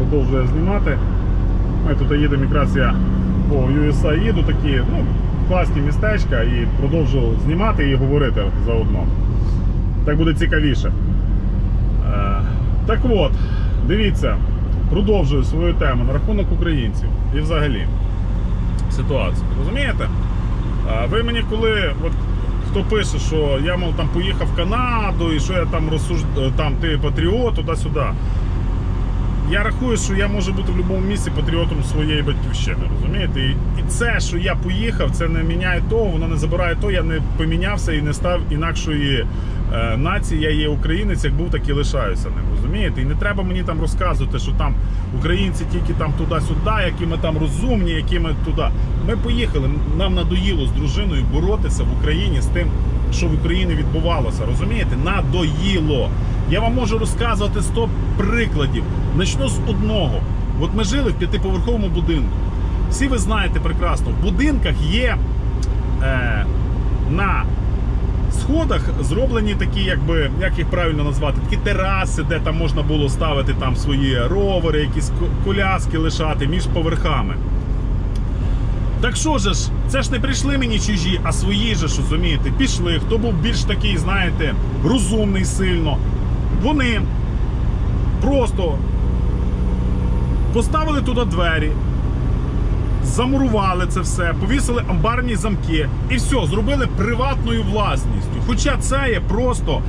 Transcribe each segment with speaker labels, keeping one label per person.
Speaker 1: продовжує знімати. Ми тут їдемо якраз я по USA їду такі, ну, класні містечка і продовжу знімати і говорити заодно. Так буде цікавіше. Е, так от, дивіться, продовжую свою тему на рахунок українців і взагалі ситуацію. Розумієте? А ви мені коли, от хто пише, що я мов там поїхав в Канаду і що я там розсуж... там ти патріот, туди-сюди. Я рахую, що я можу бути в будь-якому місці патріотом своєї батьківщини. Розумієте? І, це, що я поїхав, це не міняє того, воно не забирає того, я не помінявся і не став інакшої е, нації. Я є українець, як був, так і лишаюся ним. Розумієте? І не треба мені там розказувати, що там українці тільки там туди-сюди, які ми там розумні, які ми туди. Ми поїхали. Нам надоїло з дружиною боротися в Україні з тим, що в Україні відбувалося. Розумієте? Надоїло. Я вам можу розказувати 100 прикладів. Начну з одного. От ми жили в п'ятиповерховому будинку. Всі ви знаєте прекрасно, в будинках є е, на сходах зроблені такі, якби, як їх правильно назвати, такі тераси, де там можна було ставити там свої ровери, якісь коляски лишати між поверхами. Так що же ж, це ж не прийшли мені чужі, а свої же ж, розумієте, пішли. Хто був більш такий, знаєте, розумний сильно. Вони просто поставили туди двері, замурували це все, повісили амбарні замки і все, зробили приватною власністю. Хоча це є просто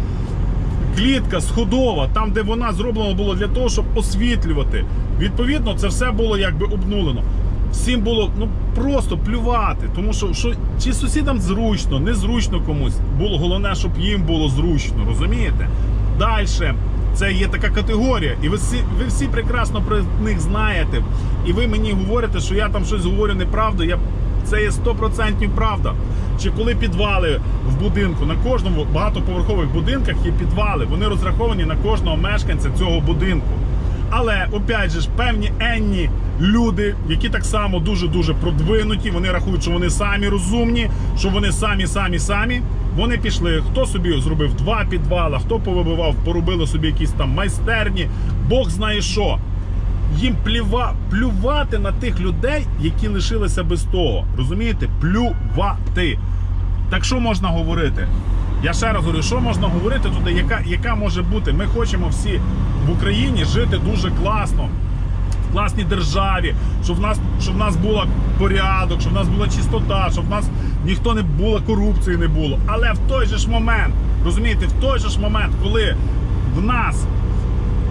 Speaker 1: клітка сходова, там, де вона зроблена було для того, щоб освітлювати. Відповідно, це все було якби обнулено. Всім було ну просто плювати, тому що, що чи сусідам зручно, незручно комусь. Було головне, щоб їм було зручно, розумієте? Далі. Це є така категорія, і ви всі, ви всі прекрасно про них знаєте. І ви мені говорите, що я там щось говорю неправду. Я це є 100% правда. Чи коли підвали в будинку на кожному багатоповерхових будинках є підвали, вони розраховані на кожного мешканця цього будинку. Але опять же ж певні енні люди, які так само дуже дуже продвинуті, вони рахують, що вони самі розумні, що вони самі, самі, самі. Вони пішли. Хто собі зробив два підвала, хто повибивав, поробили собі якісь там майстерні, Бог знає що. Їм плюва, плювати на тих людей, які лишилися без того. Розумієте? Плювати. Так що можна говорити? Я ще раз говорю, що можна говорити туди, яка, яка може бути? Ми хочемо всі в Україні жити дуже класно, в класній державі, щоб в нас, щоб в нас був порядок, щоб в нас була чистота, щоб в нас ніхто не було, корупції не було. Але в той же ж момент, розумієте, в той же ж момент, коли в нас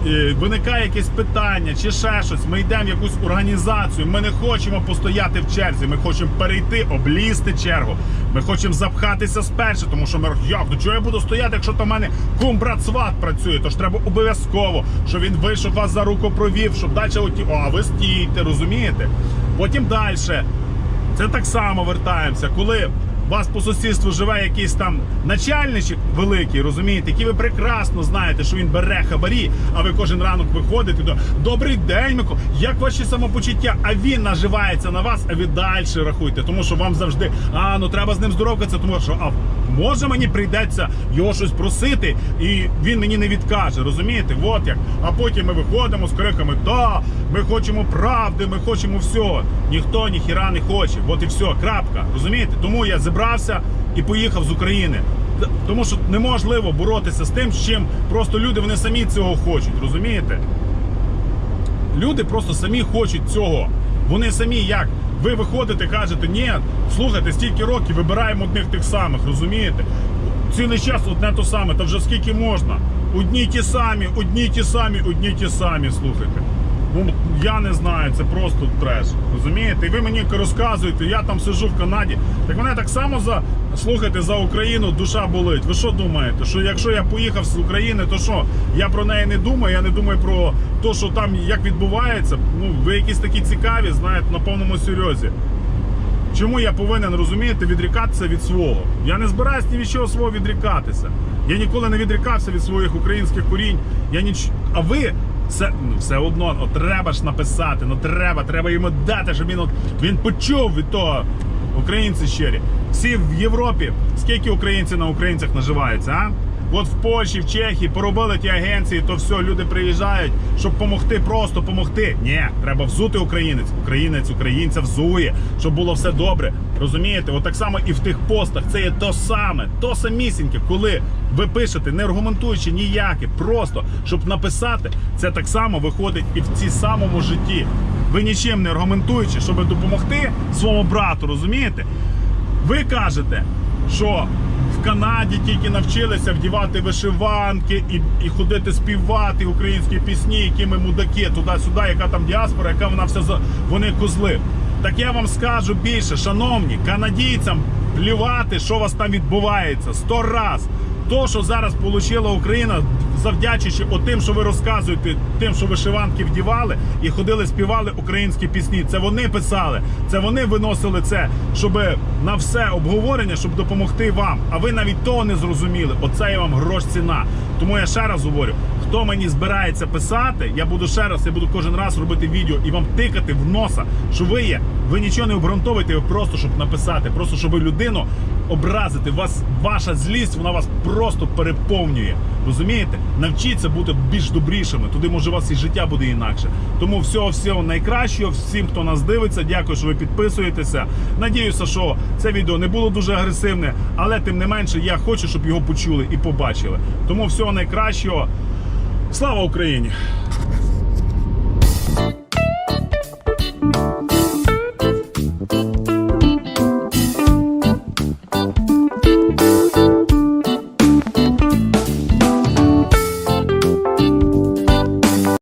Speaker 1: е, виникає якесь питання чи ще щось, ми йдемо в якусь організацію, ми не хочемо постояти в черзі, ми хочемо перейти, облізти чергу. Ми хочемо запхатися спершу, тому що ми як, ну чого я буду стояти, якщо то в мене кум брат сват працює, то ж треба обов'язково, щоб він вийшов вас за руку провів, щоб далі оті, а ви стійте, розумієте? Потім далі. Це так само вертаємося, коли у вас по сусідству живе якийсь там начальничок великий, розумієте, який ви прекрасно знаєте, що він бере хабарі, а ви кожен ранок виходите до Добрий день, Мико, як ваші самопочуття? А він наживається на вас, а ви далі рахуйте, тому що вам завжди а ну треба з ним здоровкатися, тому що а може мені прийдеться його щось просити, і він мені не відкаже. Розумієте? От як. А потім ми виходимо з криками: Да, ми хочемо правди, ми хочемо всього. Ніхто ніхіра не хоче. От і все, крапка. Розумієте? Тому я зібрався і поїхав з України. Тому що неможливо боротися з тим, з чим просто люди вони самі цього хочуть. Розумієте? Люди просто самі хочуть цього. Вони самі як? Ви виходите, кажете, ні, слухайте, стільки років вибираємо одних тих самих, розумієте? Цілий час одне то саме, та вже скільки можна. Одні ті самі, одні ті самі, одні ті самі, слухайте. Ну, я не знаю, це просто треш. Розумієте? І ви мені розказуєте, я там сижу в Канаді. Так мене так само за слухайте за Україну душа болить. Ви що думаєте? Що якщо я поїхав з України, то що? Я про неї не думаю, я не думаю про те, що там як відбувається. Ну, ви якісь такі цікаві, знаєте, на повному серйозі. Чому я повинен розумієте відрікатися від свого? Я не збираюсь ні від чого свого відрікатися. Я ніколи не відрікався від своїх українських корінь. Я ніч... А ви все, ну, все одно ну, треба ж написати. Ну треба, треба йому дати, щоб він от, він почув від того. Українці щирі. Всі в Європі. Скільки українців на українцях наживаються, а? От в Польщі, в Чехії поробили ті агенції, то все, люди приїжджають, щоб допомогти, просто допомогти. Ні, треба взути українець. Українець українця взує, щоб було все добре. Розумієте? От так само і в тих постах. Це є то саме, то самісіньке, коли ви пишете, не аргументуючи ніяке, просто щоб написати, це так само виходить і в цій самому житті. Ви нічим не аргументуючи, щоб допомогти своєму брату, розумієте? Ви кажете, що Канаді тільки навчилися вдівати вишиванки і, і ходити співати українські пісні, які ми мудаки туди-сюди, яка там діаспора, яка вона вся за вони козли. Так я вам скажу більше, шановні, канадійцям плювати, що у вас там відбувається, сто раз. То, що зараз отримала Україна, завдячуючи тим, що ви розказуєте, тим, що вишиванки вдівали і ходили, співали українські пісні. Це вони писали, це вони виносили це, щоб на все обговорення, щоб допомогти вам. А ви навіть того не зрозуміли. Оце є вам грош ціна. Тому я ще раз говорю: хто мені збирається писати, я буду ще раз, я буду кожен раз робити відео і вам тикати в носа, що ви є. Ви нічого не обґрунтовуєте, ви просто щоб написати, просто щоб людину образити. Вас ваша злість, вона вас просто переповнює. Розумієте? Навчіться бути більш добрішими. Туди може у вас і життя буде інакше. Тому всього всього найкращого всім, хто нас дивиться. Дякую, що ви підписуєтеся. Надіюся, що це відео не було дуже агресивне, але тим не менше я хочу, щоб його почули і побачили. Тому всього найкращого. Слава Україні!